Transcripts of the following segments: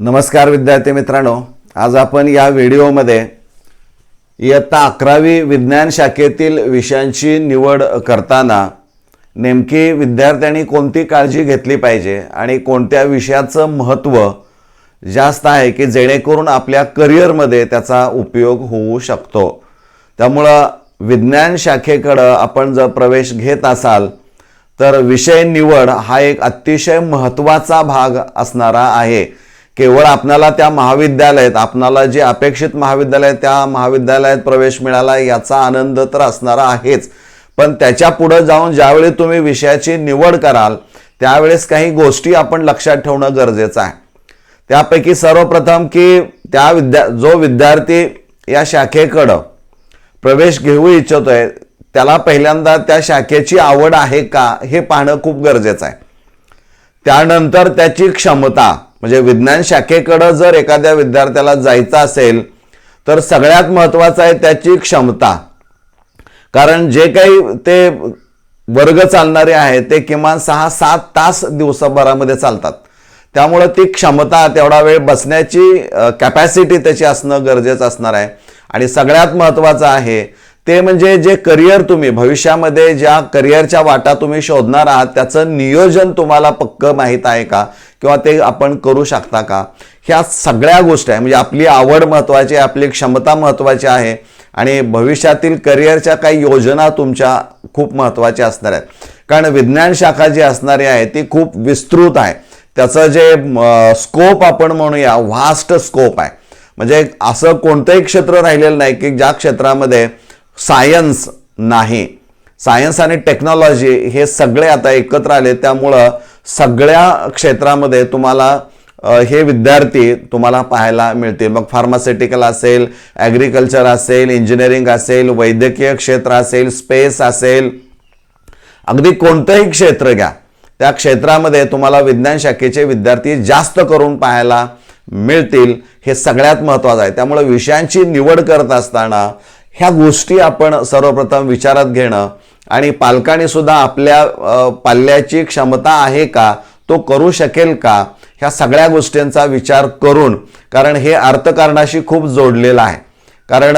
नमस्कार विद्यार्थी मित्रांनो आज आपण या व्हिडिओमध्ये इयत्ता अकरावी विज्ञान शाखेतील विषयांची निवड करताना नेमकी विद्यार्थ्यांनी कोणती काळजी घेतली पाहिजे आणि कोणत्या विषयाचं महत्त्व जास्त आहे की जेणेकरून आपल्या करिअरमध्ये त्याचा उपयोग होऊ शकतो. त्यामुळं विज्ञान शाखेकडं आपण जर प्रवेश घेत असाल तर विषय निवड हा एक अतिशय महत्त्वाचा भाग असणारा आहे. केवळ आपणाला त्या महाविद्यालयात आपणाला जे अपेक्षित महाविद्यालय त्या महाविद्यालयात प्रवेश मिळाला याचा आनंद तर असणारा आहेच. पण त्याच्या पुढं जाऊन ज्यावेळी तुम्ही विषयाची निवड कराल त्यावेळेस काही गोष्टी आपण लक्षात ठेवणं गरजेचं आहे. त्यापैकी सर्वप्रथम की त्या विद्या जो विद्यार्थी या शाखेकडं प्रवेश घेऊ इच्छितोय त्याला पहिल्यांदा त्या शाखेची आवड आहे का हे पाहणं खूप गरजेचं आहे. त्यानंतर त्याची क्षमता म्हणजे विज्ञान शाखेकडं जर एखाद्या विद्यार्थ्याला जायचं असेल तर सगळ्यात महत्त्वाचं आहे त्याची क्षमता. कारण जे काही ते वर्ग चालणारे आहेत ते किमान सहा सात तास दिवसभरामध्ये चालतात. त्यामुळं ती क्षमता तेवढा वेळ बसण्याची कॅपॅसिटी त्याची असणं गरजेचं असणार आहे. आणि सगळ्यात महत्त्वाचं आहे ते म्हणजे जे करिअर तुम्ही भविष्यामध्ये ज्या करिअरच्या वाटा तुम्ही शोधणार आहात त्याचं नियोजन तुम्हाला पक्क माहीत आहे का? किंवा ते आपण करू शकता का? ह्या सगळ्या गोष्टी आहे. म्हणजे आपली आवड महत्त्वाची आहे आपली क्षमता महत्त्वाची आहे. आणि भविष्यातील करिअरच्या काही योजना तुमच्या खूप महत्त्वाच्या असणार आहेत. कारण विज्ञान शाखा जी असणारी आहे ती खूप विस्तृत आहे. त्याचं जे स्कोप आपण म्हणूया व्हास्ट स्कोप आहे. म्हणजे असं कोणतंही क्षेत्र राहिलेलं नाही की ज्या क्षेत्रामध्ये सायन्स नाही. सायन्स आणि टेक्नॉलॉजी हे सगळे आता एकत्र आले त्यामुळं सगळ्या क्षेत्रामध्ये तुम्हाला हे विद्यार्थी तुम्हाला पाहायला मिळतील. मग फार्मास्युटिकल असेल ॲग्रिकल्चर असेल इंजिनिअरिंग असेल वैद्यकीय क्षेत्र असेल स्पेस असेल. अगदी कोणतंही क्षेत्र घ्या त्या क्षेत्रामध्ये तुम्हाला विज्ञान शाखेचे विद्यार्थी जास्त करून पाहायला मिळतील. हे सगळ्यात महत्त्वाचं आहे. त्यामुळे विषयांची निवड करत असताना ह्या गोष्टी आपण सर्वप्रथम विचारात घेणं आणि पालकांनी सुद्धा आपल्या पाल्याची क्षमता आहे का तो करू शकेल का ह्या सगळ्या गोष्टींचा विचार करून कारण हे अर्थकारणाशी खूप जोडलेलं आहे. कारण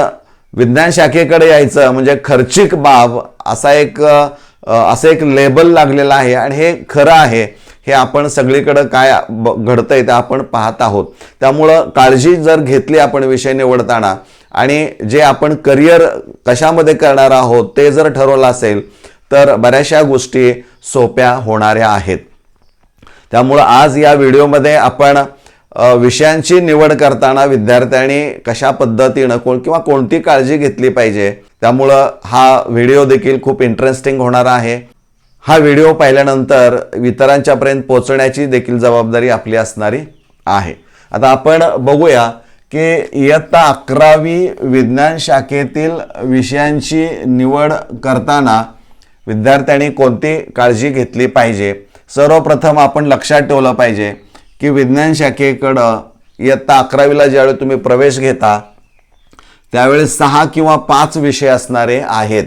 विज्ञान शाखेकडे यायचं म्हणजे खर्चिक बाब असा एक असं एक लेबल लागलेलं आहे आणि हे खरं आहे. हे आपण सगळीकडं काय घडतंय ते आपण पाहत आहोत. त्यामुळं काळजी जर घेतली आपण विषय निवडताना आणि जे आपण करिअर कशामध्ये करणार आहोत ते जर ठरवलं असेल तर बऱ्याचशा गोष्टी सोप्या होणाऱ्या आहेत. त्यामुळं आज या व्हिडिओमध्ये आपण विषयांची निवड करताना विद्यार्थ्यांनी कशा पद्धतीनं कोण किंवा कोणती काळजी घेतली पाहिजे त्यामुळं हा व्हिडिओ देखील खूप इंटरेस्टिंग होणार आहे. हा व्हिडिओ पाहिल्यानंतर इतरांच्यापर्यंत पोहोचण्याची देखील जबाबदारी आपली असणारी आहे. आता आपण बघूया की इयत्ता अकरावी विज्ञान शाखेतील विषयांची निवड करताना विद्यार्थ्यांनी कोणती काळजी घेतली पाहिजे? सर्वप्रथम आपण लक्षात ठेवलं पाहिजे की विज्ञान शाखेकडं इयत्ता अकरावीला ज्यावेळी तुम्ही प्रवेश घेता त्यावेळेस सहा किंवा पाच विषय असणारे आहेत.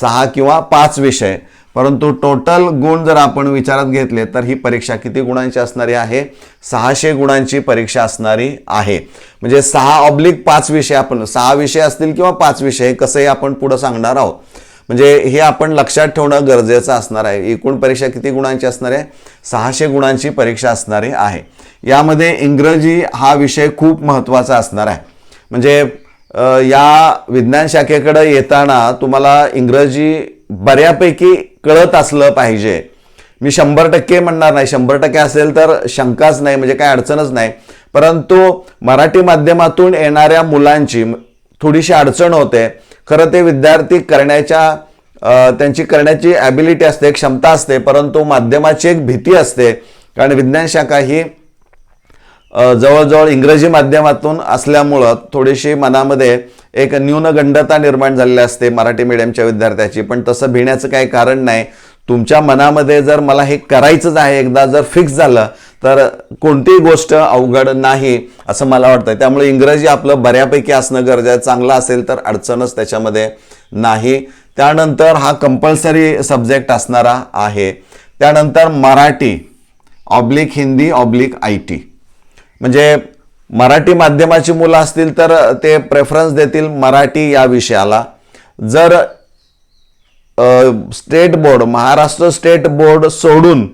सहा किंवा पाच विषय. परंतु टोटल गुण जर आपण विचारात घेतले तर ही परीक्षा किती गुणांची असणारी आहे? सहाशे गुणांची परीक्षा असणारी आहे. म्हणजे सहा ऑब्लिक पाच विषय आपण सहा विषय असतील किंवा पाच विषय कसंही आपण पुढं सांगणार आहोत. म्हणजे हे आपण लक्षात ठेवणं गरजेचं असणार आहे. एकूण परीक्षा किती गुणांची असणार आहे? सहाशे गुणांची परीक्षा असणारी आहे. यामध्ये इंग्रजी हा विषय खूप महत्त्वाचा असणार आहे. म्हणजे या विज्ञान शाखेकडे येताना तुम्हाला इंग्रजी बऱ्यापैकी कळत असलं पाहिजे. मी शंभर टक्के म्हणणार नाही. शंभर टक्के असेल तर शंकाच नाही म्हणजे काय अडचणच नाही. परंतु मराठी माध्यमातून येणाऱ्या मुलांची थोडीशी अडचण होते. खरं ते विद्यार्थी करण्याच्या त्यांची करण्याची ॲबिलिटी असते क्षमता असते परंतु माध्यमाची एक भीती असते. कारण विज्ञान शाखा ही जवळजवळ इंग्रजी माध्यमातून असल्यामुळं थोडीशी मनामध्ये एक न्यूनगंडता निर्माण झालेली असते मराठी मीडियमच्या विद्यार्थ्याची. पण तसं भिण्याचं काही कारण नाही. तुमच्या मनामध्ये जर मला हे करायचंच आहे एकदा जर फिक्स झालं तर कोणतीही गोष्ट अवघड नाही असं मला वाटतं त्यामुळे इंग्रजी आपलं बऱ्यापैकी असणं गरजेचं चांगलं असेल तर अडचणच त्याच्यामध्ये नाही. त्यानंतर हा कंपल्सरी सब्जेक्ट असणारा आहे. त्यानंतर Marathi oblique Hindi oblique I T म्हणजे मराठी माध्यमाची मुलं असतील तर ते प्रेफरन्स देतील मराठी या विषयाला. जर state board Maharashtra state board सोडून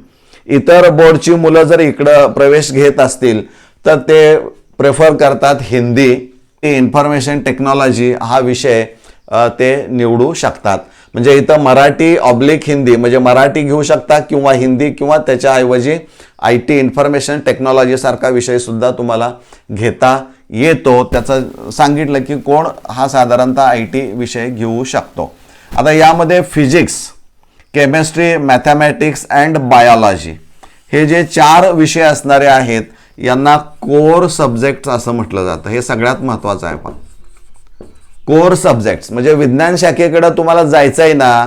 इतर बोर्डची मुलं जर इकडं प्रवेश घेत असतील तर ते प्रेफर करतात हिंदी. इन्फॉर्मेशन टेक्नॉलॉजी हा विषय ते निवडू शकतात. म्हणजे इथं मराठी ऑब्लिक हिंदी म्हणजे मराठी घेऊ शकता किंवा हिंदी किंवा त्याच्याऐवजी आय टी इन्फॉर्मेशन टेक्नॉलॉजीसारखा विषयसुद्धा विषय सुद्धा तुम्हाला घेता येतो. त्याचं सांगितलं की कोण हा साधारणतः आय टी विषय घेऊ शकतो. आता यामध्ये physics chemistry mathematics and biology हे जे चार विषय असणारे आहेत यांना कोर सब्जेक्ट असं म्हटलं जातं. हे सगळ्यात महत्त्वाचं आहे. पण कोर सब्जेक्ट्स म्हणजे विज्ञान शाखेकडे तुम्हाला जायचं आहे ना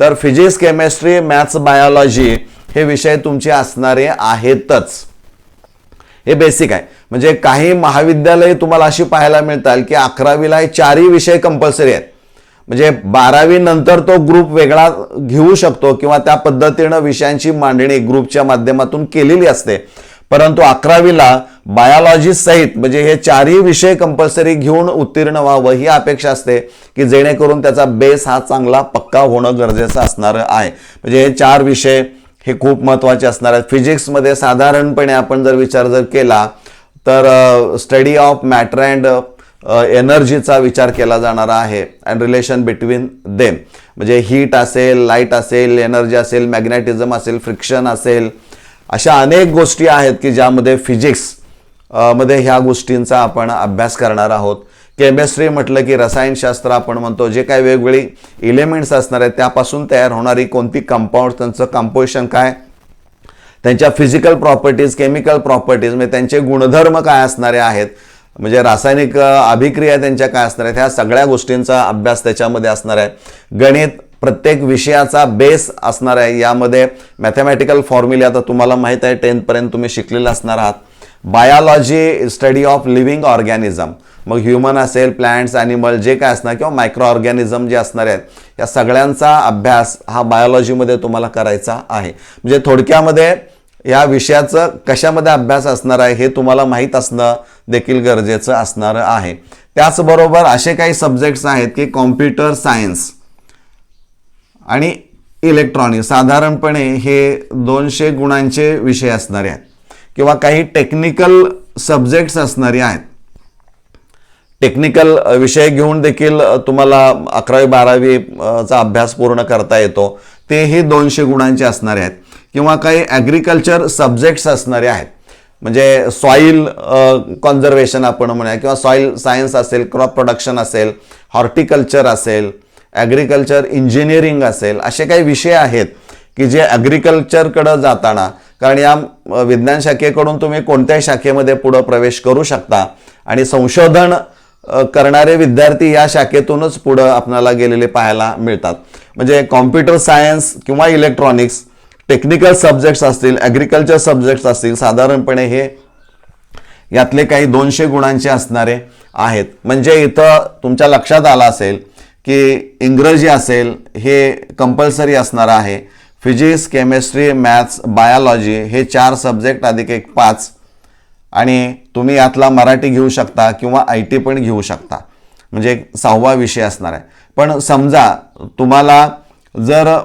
तर फिजिक्स केमिस्ट्री मॅथ्स बायोलॉजी हे विषय तुमचे असणारे आहेतच. हे बेसिक आहे. म्हणजे काही महाविद्यालय तुम्हाला अशी पाहायला मिळतात की अकरावीला हे चारही विषय कंपल्सरी आहेत. म्हणजे बारावी नंतर तो ग्रुप वेगळा घेऊ शकतो किंवा त्या पद्धतीनं विषयांची मांडणी ग्रुपच्या माध्यमातून केलेली असते. परंतु अकरावीला बायोलॉजी सहित म्हणजे हे चारही विषय कंपल्सरी घेऊन उत्तीर्ण व्हावं ही अपेक्षा असते की जेणेकरून त्याचा बेस हा चांगला पक्का होणं गरजेचं असणार आहे. म्हणजे हे चार विषय हे खूप महत्त्वाचे असणार आहेत. फिजिक्समध्ये साधारणपणे आपण जर विचार जर केला तर स्टडी ऑफ मॅटर अँड एनर्जीचा विचार केला जाणार आहे अँड रिलेशन बिटवीन देम म्हणजे हीट असेल लाइट असेल एनर्जी असेल मॅग्नेटिझम असेल फ्रिक्शन असेल अशा अनेक गोष्टी आहेत की ज्यामध्ये फिजिक्समध्ये ह्या गोष्टींचा आपण अभ्यास करणार आहोत. केमिस्ट्री म्हटलं की रसायनशास्त्र आपण म्हणतो जे काही वेगवेगळी इलेमेंट्स असणार आहेत त्यापासून तयार होणारी कोणती कंपाऊंड त्यांचं कंपोजिशन काय? त्यांच्या फिजिकल प्रॉपर्टीज केमिकल प्रॉपर्टीज म्हणजे त्यांचे गुणधर्म काय असणारे आहेत? म्हणजे रासायनिक अभिक्रिया त्यांच्या काय असणार आहेत? ह्या सगळ्या गोष्टींचा अभ्यास त्याच्यामध्ये असणार आहे. गणित प्रत्येक विषयाचा बेस असणार आहे. यामध्ये मॅथमॅटिकल फॉर्म्युले आता तुम्हाला माहीत आहे टेन्थपर्यंत तुम्ही शिकलेलं असणार आहात. Biology study of living organism मग ह्युमन असेल प्लांट्स ॲनिमल जे काय असणार किंवा मायक्रो ऑर्गॅनिझम जे असणार आहेत या सगळ्यांचा अभ्यास हा बायोलॉजीमध्ये तुम्हाला करायचा आहे. म्हणजे थोडक्यामध्ये या विषयाचं कशामध्ये अभ्यास असणार आहे हे तुम्हाला माहीत असणं देखील गरजेचं असणार आहे. त्याचबरोबर असे काही सब्जेक्ट्स आहेत की कॉम्प्युटर सायन्स आणि इलेक्ट्रॉनिक साधारणपणे हे दोनशे गुणांचे विषय असणारे आहेत. किंवा काही टेक्निकल सब्जेक्ट्स असणारे आहेत. टेक्निकल विषय घेऊन देखील तुम्हाला अकरावी बारावी चा अभ्यास पूर्ण करता येतो. तेही दोनशे गुणांचे असणारे आहेत. किंवा काही ॲग्रिकल्चर सब्जेक्ट्स असणारे आहेत. म्हणजे सॉईल कॉन्झर्वेशन आपण म्हणूया किंवा सॉईल सायन्स असेल क्रॉप प्रोडक्शन असेल हॉर्टिकल्चर असेल ॲग्रिकल्चर इंजिनिअरिंग असेल असे काही विषय आहेत की जे ॲग्रिकल्चरकडं जाताना कारण या विज्ञान शाखेकडून तुम्ही कोणत्याही शाखेमध्ये पुढं प्रवेश करू शकता. आणि संशोधन करणारे विद्यार्थी या शाखेतूनच पुढं आपल्याला गेलेले पाहायला मिळतात. म्हणजे कॉम्प्युटर सायन्स किंवा इलेक्ट्रॉनिक्स टेक्निकल सब्जेक्ट्स असतील ॲग्रिकल्चर सब्जेक्ट्स असतील साधारणपणे हे यातले काही दोनशे गुणांचे असणारे आहेत. म्हणजे इथं तुमच्या लक्षात आलं असेल की इंग्रजी असेल हे कंपल्सरी असणार आहे. फिजिक्स केमिस्ट्री मॅथ्स बायोलॉजी हे चार सब्जेक्ट अधिक एक पाच. आणि तुम्ही यातला मराठी घेऊ शकता किंवा आय टी पण घेऊ शकता. म्हणजे एक सहावा विषय असणार आहे. पण समजा तुम्हाला जर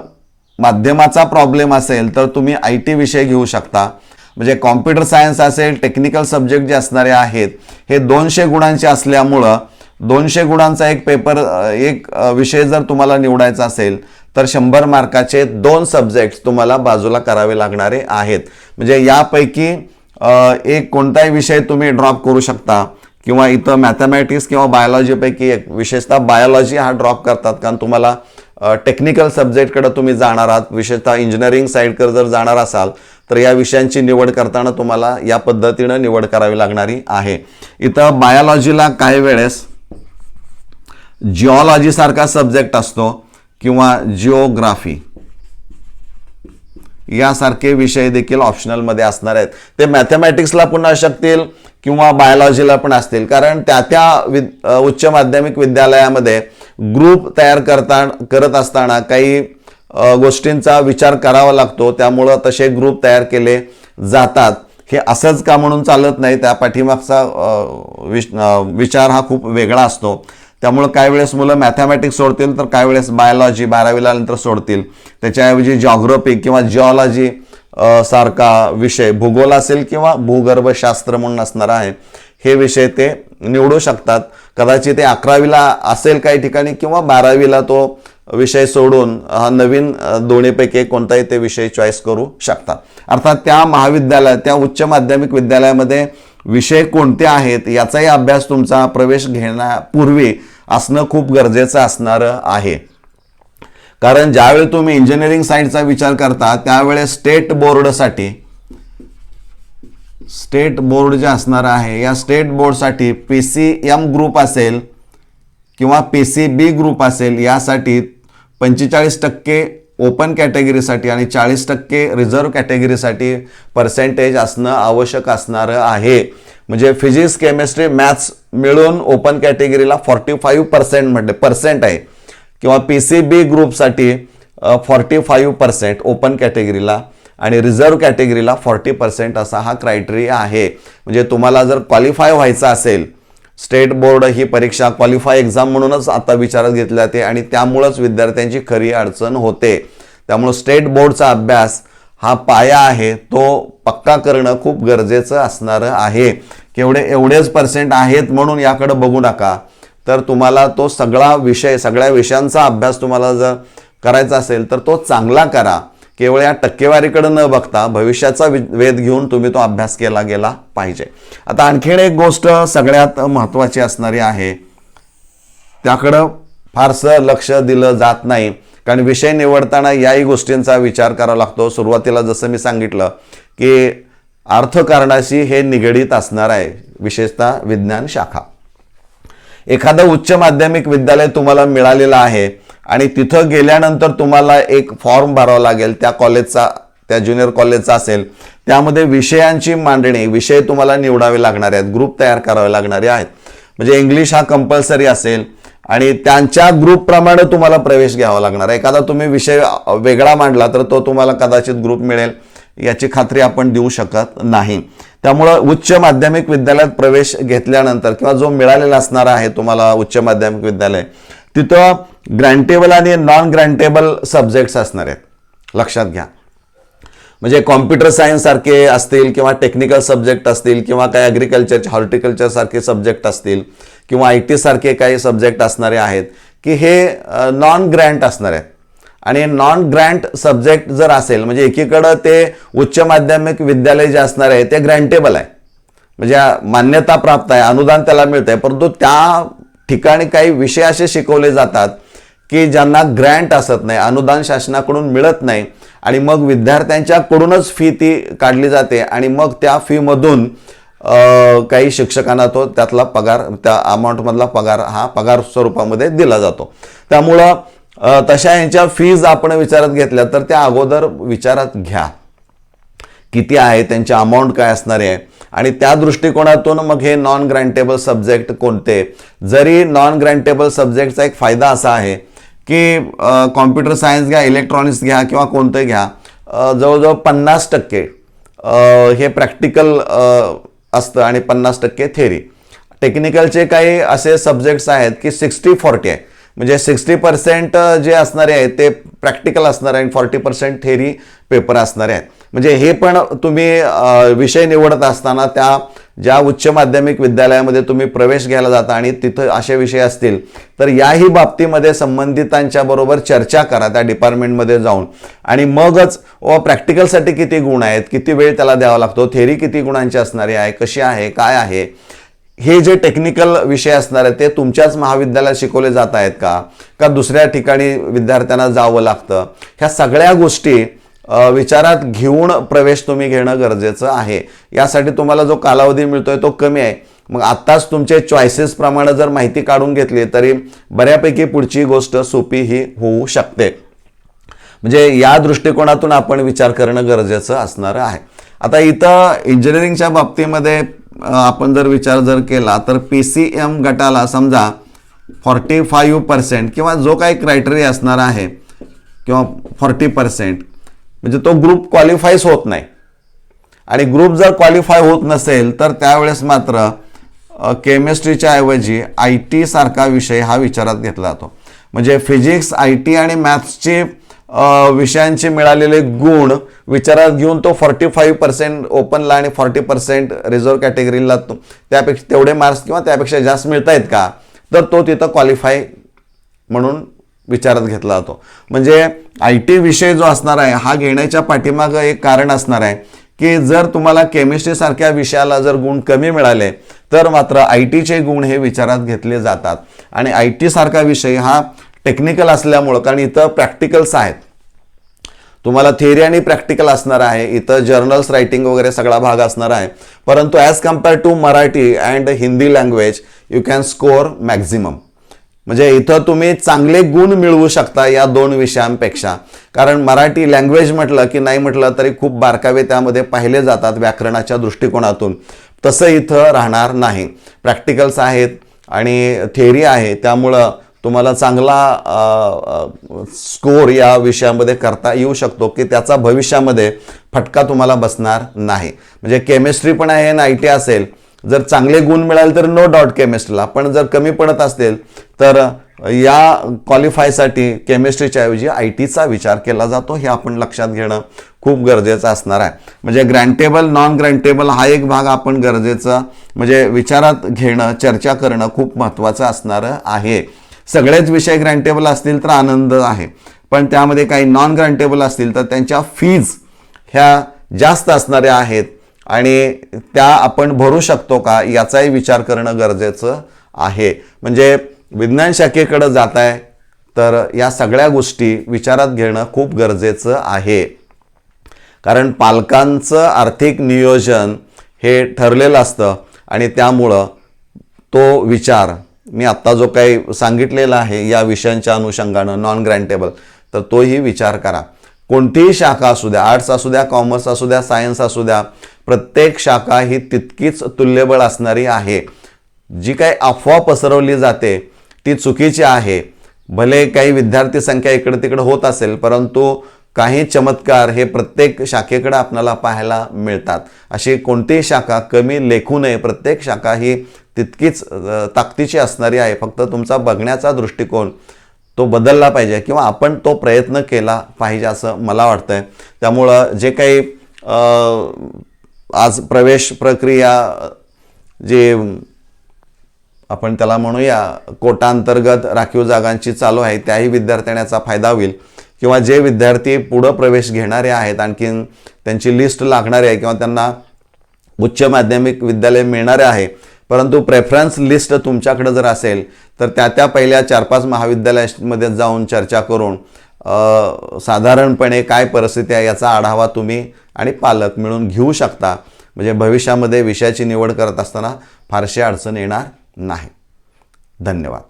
माध्यमाचा प्रॉब्लेम असेल तर तुम्ही आय टी विषय घेऊ शकता. म्हणजे कॉम्प्युटर सायन्स असेल टेक्निकल सब्जेक्ट जे असणारे आहेत हे दोनशे गुणांचे असल्यामुळं दोनशे गुणांचा एक पेपर एक विषय जर तुम्हाला निवडायचा असेल तर शंभर मार्काचे दोन सब्जेक्ट तुम्हाला बाजूला करावे लागणारे आहेत. म्हणजे यापैकी एक कोणताही विषय तुम्ही ड्रॉप करू शकता किंवा इथं मॅथमॅटिक्स किंवा बायोलॉजीपैकी एक विशेषतः बायोलॉजी हा ड्रॉप करतात कारण तुम्हाला टेक्निकल सब्जेक्टकडं तुम्ही जाणार आहात. विशेषतः इंजिनिअरिंग साईडकडे जर जाणार असाल तर या विषयांची निवड करताना तुम्हाला या पद्धतीनं निवड करावी लागणारी आहे. इथं बायोलॉजीला काही वेळेस जिओलॉजीसारखा सब्जेक्ट असतो किंवा जिओग्राफी. यासारखे विषय देखील ऑप्शनलमध्ये असणार आहेत. ते मॅथमॅटिक्सला पुन्हा असतील किंवा बायोलॉजीला पण असतील. कारण त्या त्या विद उच्च माध्यमिक विद्यालयामध्ये ग्रुप तयार करता करत असताना काही गोष्टींचा विचार करावा लागतो. त्यामुळं तसे ग्रुप तयार केले जातात. हे असंच का म्हणून चालत नाही? त्या पाठीमागचा विश- विचार हा खूप वेगळा असतो. त्यामुळं काही वेळेस मुलं मॅथमॅटिक्स सोडतील तर काही वेळेस बायोलॉजी बारावीला नंतर सोडतील. त्याच्याऐवजी जॉग्रफी किंवा जिओलॉजी सारखा विषय भूगोल असेल किंवा भूगर्भशास्त्र म्हणून असणार आहे हे विषय ते निवडू शकतात. कदाचित ते अकरावीला असेल काही ठिकाणी किंवा बारावीला तो विषय सोडून हा नवीन दोन्हीपैकी कोणताही ते विषय चॉईस करू शकतात. अर्थात त्या महाविद्यालयात त्या उच्च माध्यमिक विद्यालयामध्ये विषय कोणते आहेत याचाही अभ्यास तुमचा प्रवेश घेण्यापूर्वी असणं खूप गरजेचं असणारं आहे. कारण ज्यावेळी तुम्ही इंजिनिअरिंग साईडचा विचार करता त्यावेळेस स्टेट बोर्डसाठी स्टेट बोर्ड जे असणार आहे या स्टेट बोर्डसाठी पी सी एम ग्रुप असेल किंवा पी सी बी ग्रुप असेल यासाठी पंचेचाळीस टक्के ओपन कॅटेगरीसाठी आणि चाळीस टक्के रिझर्व कॅटेगरीसाठी पर्सेंटेज असणं आवश्यक असणारं आहे. म्हणजे फिजिक्स केमिस्ट्री मॅथ्स मिळून ओपन कॅटेगरीला फॉर्टी फाईव्ह पर्सेंट म्हटले पर्सेंट आहे. किंवा पी सी बी ग्रुपसाठी फॉर्टी फाईव्ह पर्सेंट ओपन कॅटेगरीला आणि रिझर्व्ह कॅटेगरीला फॉर्टी पर्सेंट असा हा क्रायटेरिया आहे. म्हणजे तुम्हाला जर क्वालिफाय व्हायचं असेल स्टेट बोर्ड ही परीक्षा क्वालिफाय एक्झाम म्हणूनच आता विचारात घेतली जाते आणि त्यामुळंच विद्यार्थ्यांची खरी अडचण होते. त्यामुळं स्टेट बोर्डचा अभ्यास हा पाया आहे तो पक्का करणं खूप गरजेचं असणारं आहे. केवढे एवढेच पर्सेंट आहेत म्हणून याकडे बघू नका. तर तुम्हाला तो सगळा विषय सगळ्या विषयांचा अभ्यास तुम्हाला जर करायचा असेल तर तो चांगला करा. केवळ या टक्केवारीकडे न बघता भविष्याचा वेध घेऊन तुम्ही तो अभ्यास केला गेला पाहिजे. आता आणखीन एक गोष्ट सगळ्यात महत्त्वाची असणारी आहे. त्याकडं फारसं लक्ष दिलं जात नाही. कारण विषय निवडताना याही गोष्टींचा विचार करावा लागतो. सुरुवातीला जसं मी सांगितलं की अर्थकारणाशी हे निगडीत असणार आहे विशेषतः विज्ञान शाखा. एखादं उच्च माध्यमिक विद्यालय तुम्हाला मिळालेलं आहे आणि तिथं गेल्यानंतर तुम्हाला एक फॉर्म भरावा लागेल त्या कॉलेजचा त्या ज्युनियर कॉलेजचा असेल त्यामध्ये विषयांची मांडणी विषय तुम्हाला निवडावे लागणारे आहेत ग्रुप तयार करावे लागणारे आहेत. म्हणजे इंग्लिश हा कंपल्सरी असेल आणि त्यांच्या ग्रुपप्रमाणे तुम्हाला प्रवेश घ्यावा लागणार आहे. एखादा तुम्ही विषय वेगळा मांडला तर तो तुम्हाला कदाचित ग्रुप मिळेल. याची खात्री आपण देऊ शकत नाही. त्यामुळं उच्च माध्यमिक विद्यालयात प्रवेश घेतल्यानंतर किंवा जो मिळालेला असणार आहे तुम्हाला उच्च माध्यमिक विद्यालय तिथं ग्रँटेबल आणि नॉन ग्रँटेबल सब्जेक्ट्स असणार आहेत. लक्षात घ्या. म्हणजे कॉम्प्युटर सायन्स सारखे असतील किंवा टेक्निकल सब्जेक्ट असतील किंवा काही ॲग्रिकल्चर हॉर्टिकल्चर सारखे सब्जेक्ट असतील किंवा आय टी सारखे काही सब्जेक्ट असणारे आहेत की हे नॉन ग्रँट असणार आहेत. आणि नॉन ग्रँट सब्जेक्ट जर असेल म्हणजे एकीकडं ते उच्च माध्यमिक विद्यालय जे असणार आहे ते ग्रँटेबल आहे. म्हणजे मान्यता प्राप्त आहे अनुदान त्याला मिळतंय परंतु त्या ठिकाणी काही विषय असे शिकवले जातात की ज्यांना ग्रँट असत नाही अनुदान शासनाकडून मिळत नाही आणि मग विद्यार्थ्यांच्याकडूनच फी ती काढली जाते आणि मग त्या फीमधून काही शिक्षकांना तो त्यातला पगार त्या अमाऊंटमधला पगार हा पगार स्वरूपामध्ये दिला जातो. त्यामुळं तशा यांच्या फीज आपण विचारात घेतल्या तर त्या अगोदर विचारात घ्या. किती आहे त्यांचे अमाऊंट काय असणार आहे? आणि त्या दृष्टिकोनातून मग हे नॉन ग्रँटेबल सब्जेक्ट कोणते? जरी नॉन ग्रँटेबल सब्जेक्टचा एक फायदा असा आहे की कॉम्प्युटर सायन्स घ्या इलेक्ट्रॉनिक्स घ्या किंवा कोणते घ्या जवळजवळ पन्नास टक्के हे प्रॅक्टिकल असतं आणि पन्नास टक्के थेरी टेक्निकलचे काही असे सब्जेक्ट्स आहेत की सिक्स्टी फॉर्टी आहे. म्हणजे सिक्स्टी पर्सेंट जे असणारे आहेत ते प्रॅक्टिकल असणार आहे आणि फॉर्टी पर्सेंट थेरी पेपर असणारे आहेत. म्हणजे हे पण तुम्ही विषय निवडत असताना त्या ज्या उच्च माध्यमिक विद्यालयामध्ये तुम्ही प्रवेश घ्यायला जाता आणि तिथं असे विषय असतील तर याही बाबतीमध्ये संबंधितांच्या बरोबर चर्चा करा त्या डिपार्टमेंटमध्ये जाऊन. आणि मगच व प्रॅक्टिकलसाठी किती गुण आहेत किती वेळ त्याला द्यावा लागतो थेरी किती गुणांची असणारी आहे कशी आहे काय आहे हे जे टेक्निकल विषय असणार आहेत ते तुमच्याच महाविद्यालयात शिकवले जात आहेत का? का दुसऱ्या ठिकाणी विद्यार्थ्यांना जावं लागतं? ह्या सगळ्या गोष्टी विचारात घेऊन प्रवेश तुम्ही घेणं गरजेचं आहे. यासाठी तुम्हाला जो कालावधी मिळतोय तो कमी आहे. मग आत्ताच तुमचे चॉईसेसप्रमाणे जर माहिती काढून घेतली तरी बऱ्यापैकी पुढची गोष्ट सोपी ही होऊ शकते. म्हणजे या दृष्टिकोनातून आपण विचार करणं गरजेचं असणार आहे. आता इथं इंजिनिअरिंगच्या बाबतीमध्ये आपण जर विचार जर केला तर पी सी एम गटाला समजा फॉर्टी फाईव्ह पर्सेंट किंवा जो काही क्रायटेरिया असणार आहे किंवा फॉर्टी पर्सेंट म्हणजे तो ग्रुप क्वालिफाईच होत नाही. आणि ग्रुप जर क्वालिफाय होत नसेल तर त्यावेळेस मात्र केमिस्ट्रीच्या ऐवजी आय टी सारखा विषय हा विचारात घेतला जातो. म्हणजे फिजिक्स आय टी आणि मॅथ्सचे विषयांचे मिळालेले गुण विचारात घेऊन तो फॉर्टी फाईव्ह पर्सेंट ओपनला आणि फॉर्टी पर्सेंट रिझर्व्ह कॅटेगरीला तो त्यापेक्षा तेवढे मार्क्स किंवा त्यापेक्षा जास्त मिळत आहेत का? तर तो तिथं क्वालिफाय म्हणून विचारात घेतला जातो. म्हणजे आय टी विषय जो असणार आहे हा घेण्याच्या पाठीमागं एक कारण असणार आहे की जर तुम्हाला केमिस्ट्रीसारख्या विषयाला जर गुण कमी मिळाले तर मात्र आय टीचे गुण हे विचारात घेतले जातात. आणि आय टीसारखा विषय हा टेक्निकल असल्यामुळं कारण इथं प्रॅक्टिकल्स आहेत. तुम्हाला थिअरी आणि प्रॅक्टिकल असणार आहे. इथं जर्नल्स रायटिंग वगैरे सगळा भाग असणार आहे. परंतु as compare to Marathi and Hindi language you can score maximum म्हणजे इथं तुम्ही चांगले गुण मिळवू शकता या दोन विषयांपेक्षा. कारण मराठी लँग्वेज म्हटलं की नाही म्हटलं तरी खूप बारकावे त्यामध्ये पाहिले जातात व्याकरणाच्या दृष्टिकोनातून. तसं इथं राहणार नाही. प्रॅक्टिकल्स आहेत आणि थेरी आहे. त्यामुळं तुम्हाला चांगला स्कोर या विषयामध्ये करता येऊ शकतो की त्याचा भविष्यामध्ये फटका तुम्हाला बसणार नाही. म्हणजे केमिस्ट्री पण आहे आणि आय टी असेल. जर चांगले गुण मिळाले तर नो डॉट केमिस्ट्रीला पण जर कमी पडत असतील तर या क्वालिफायसाठी केमिस्ट्रीच्या ऐवजी आय टीचा विचार केला जातो हे आपण लक्षात घेणं खूप गरजेचं असणार आहे. म्हणजे ग्रँटेबल नॉन ग्रँटेबल हा एक भाग आपण गरजेचा म्हणजे विचारात घेणं चर्चा करणं खूप महत्त्वाचं असणारं आहे. सगळेच विषय ग्रँटेबल असतील तर आनंद आहे. पण त्यामध्ये काही नॉन ग्रँटेबल असतील तर त्यांच्या फीज ह्या जास्त असणाऱ्या आहेत. आणि त्या आपण भरू शकतो का याचाही विचार करणं गरजेचं आहे. म्हणजे विज्ञान शाखेकडं जात आहे तर या सगळ्या गोष्टी विचारात घेणं खूप गरजेचं आहे. कारण पालकांचं आर्थिक नियोजन हे ठरलेलं असतं आणि त्यामुळं तो विचार मी आत्ता जो काही सांगितलेला आहे या विषयांच्या अनुषंगानं नॉन ग्रँटेबल तर तोही विचार करा. कोणतीही शाखा असू द्या आर्ट्स असू द्या कॉमर्स असू द्या सायन्स असू द्या प्रत्येक शाखा ही तितकीच तुल्यबळ असणारी आहे. जी काही अफवा पसरवली जाते ती चुकीची आहे. भले काही विद्यार्थी संख्या इकडे तिकडे होत असेल परंतु काही चमत्कार हे प्रत्येक शाखेकडे आपल्याला पाहायला मिळतात. अशी कोणतीही शाखा कमी लेखू नये. प्रत्येक शाखा ही तितकीच ताकदीची असणारी आहे. फक्त तुमचा बघण्याचा दृष्टिकोन तो बदलला पाहिजे किंवा आपण तो प्रयत्न केला पाहिजे असं मला वाटतं आहे त्यामुळं जे काही आज प्रवेश प्रक्रिया जे आपण त्याला म्हणूया कोटांतर्गत राखीव जागांची चालू आहे त्याही विद्यार्थ्यांचा फायदा होईल. किंवा जे विद्यार्थी पुढं प्रवेश घेणारे आहेत आणखीन त्यांची लिस्ट लागणारी आहे किंवा त्यांना उच्च माध्यमिक विद्यालय मिळणारे आहे परंतु प्रेफरन्स लिस्ट तुमच्याकडे जर असेल तर त्या त्या पहिल्या चार पाच महाविद्यालयामध्ये जाऊन चर्चा करून साधारणपणे काय परिस्थिती आहे याचा आढावा तुम्ही आणि पालक मिळून घेऊ शकता. म्हणजे भविष्यामध्ये विषयाची निवड करत असताना फारशी अडचण येणार नाही. धन्यवाद.